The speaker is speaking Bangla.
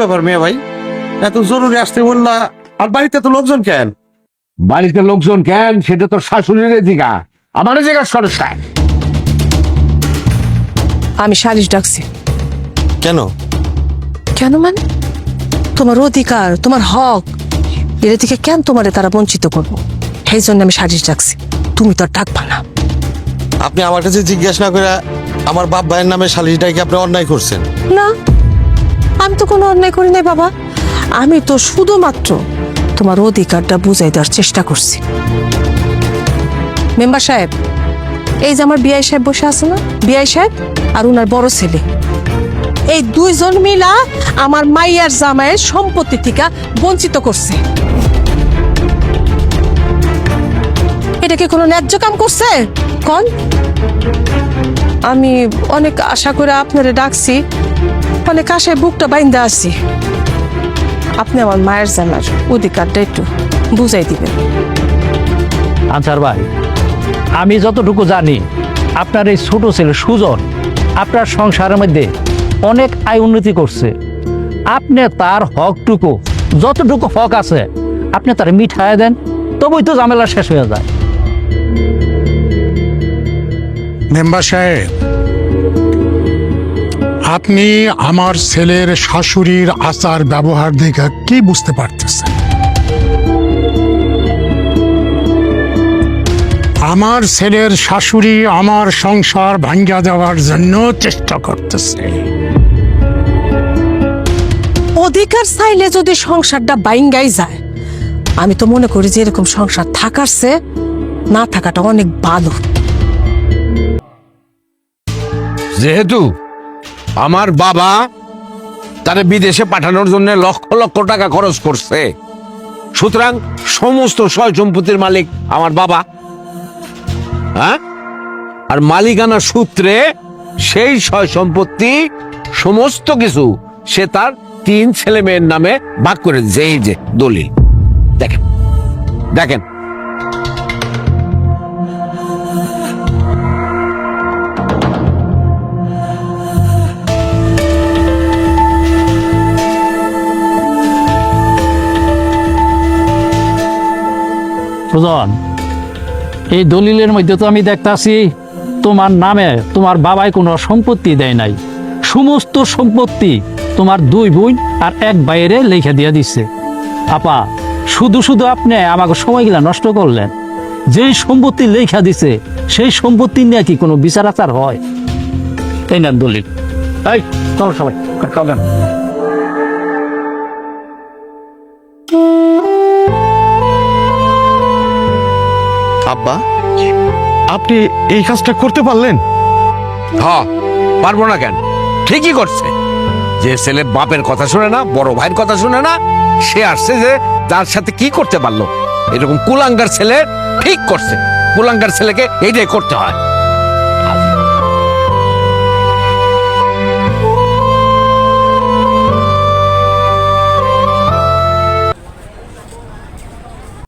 ব্যাপার মেয়ে ভাই? এত জরুরি আসতে বললা আর বাড়িতে তো লোকজন কেন? বাড়িতে লোকজন কেন? সেটা তোর শাশুড়ির দিঘা আমার জায়গা সরকার আমি সালিশ ডাকছি। কেন? কেন মানে? তোমার অধিকার তোমার হক এর থেকে কেন তোমারে তারা বঞ্চিত করব? সেই জন্য আমি সালিশ ডাকছি। তুমি তো আর ডাকবা না। আপনি আমার কাছে জিজ্ঞাসা না করে আমার বাপ ভাইয়ের নামে সালিশটাকে আপনি অন্যায় করছেন। না। তো কোনো অন্যায় করি নাই, বাবা। আমি তো শুধুমাত্র তোমার অধিকারটা বুঝাই দেওয়ার চেষ্টা করছি। মেম্বার সাহেব, এই যে আমার বিআই সাহেব বসে আছে না? বিআই সাহেব আর উনার বড় ছেলে। এই দুইজন মিলা আমার মাইয়ার জামাইয়ের সম্পত্তি থেকে বঞ্চিত করছে। এটা কি কোনো ন্যায্য কাম করছে? কন? আমি অনেক আশা করে আপনারে ডাকছি। অনেক আশায় বুকটা বাইন্দা আছি। আপনি আমার মায়ের জানার অধিকারটা একটু বুঝাই দিবেন। আনসার ভাই আমি যতটুকু জানি আপনার এই ছোট ছেলে সুজন আপনার সংসারের মধ্যে অনেক আয় উন্নতি করছে। আপনি তার হকটুকু যতটুকু হক আছে আপনি তার মিঠাই দেন তবেই তো ঝামেলা শেষ হয়ে যায়। মেম্বার সাহেব আপনি আমার ছেলের শাশুড়ির আচার ব্যবহার দেখে কি বুঝতে পারতেছেন? আমার ছেলের শাশুড়ি আমার সংসার ভাঙ্গা দেওয়ার জন্য চেষ্টা করতেছে। অধিকার চাইলে যদি সংসারটা বাইঙ্গাই যায় আমি তো মনে করি যে এরকম সংসার থাকার না থাকাটা অনেক ভালো। যেহেতু আমার বাবা তারে বিদেশে পাঠানোর জন্য লক্ষ লক্ষ টাকা খরচ করছে। সুতরাং সমস্ত সয় সম্পত্তির মালিক আমার বাবা। হ্যাঁ? আর মালিকানা সূত্রে সেই সয় সম্পত্তি, সমস্ত কিছু সে তার তিন ছেলে মেয়ের নামে ভাগ করে এই যে দলিল। দেখেন। দেখেন। সুজন এই দলিলের মধ্যে তো আমি দেখতাছি তোমার নামে তোমার বাবাই কোনো সম্পত্তি দেয় নাই। সমস্ত সম্পত্তি তোমার দুই বোন আর এক বাইরে লেখা দিয়ে দিচ্ছে আপা, শুধু শুধু আপনি আমাকে সময়গুলা নষ্ট করলেন। যেই সম্পত্তি লেখা দিছে, সেই সম্পত্তি নিয়ে কি কোনো বিচার আচার হয়? তাই না দলিল। এই, চলো সবাই আব্বা আপনি এই কাজটা করতে পারলেন? হ, পারব না কেন? ঠিকই করছে। যে ছেলে বাপের কথা শুনে না, বড় ভাইয়ের কথা শুনে না, সে আসছে যে তার সাথে কি করতে পারল। এরকম কুলাঙ্গার ছেলে ঠিক করছে। কুলাঙ্গার ছেলেকে এইটাই করতে হয়।